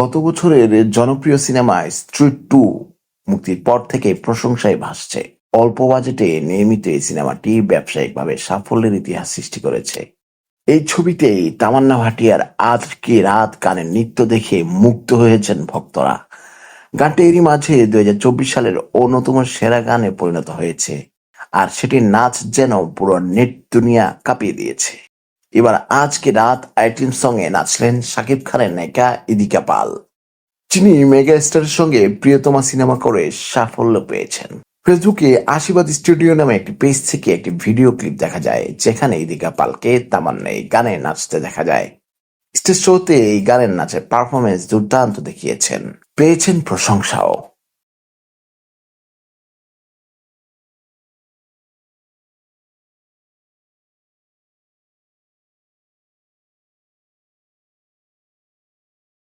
গত বছরের জনপ্রিয় সিনেমা স্ট্রিট টু মুক্তির পর থেকে প্রশংসায় ভাসছে। অল্প বাজেটে নির্মিত এই সিনেমাটি ব্যবসায়িকভাবে সাফল্যের ইতিহাস সৃষ্টি করেছে। এই ছবিতেই তামান্না ভাটিয়ার আজকে রাত গানের নৃত্য দেখে মুগ্ধ হয়েছেন ভক্তরা। গানটি এরই মাঝে দুই হাজার চব্বিশ সালের অন্যতম সেরা গানে পরিণত হয়েছে। আর সেটির নাচ যেন পুরো নেট দুনিয়া কাঁপিয়ে দিয়েছে। এবার আজকে রাত আইটেম সঙ্গে নাচলেন শাকিব খানের নায়িকা ইদিকা পাল, যিনি মেগা স্টারের সঙ্গে প্রিয়তমা সিনেমা করে সাফল্য পেয়েছেন। ফেসবুকে আশীর্বাদ স্টুডিও নামে একটি পেজ থেকে একটি ভিডিও ক্লিপ দেখা যায়, যেখানে ইদিকা পালকে তামান্না এই গানে নাচতে দেখা যায়। স্টেজ শোতে এই গানের নাচের পারফরমেন্স দুর্দান্ত দেখিয়েছেন। পেয়েছেন প্রশংসাও।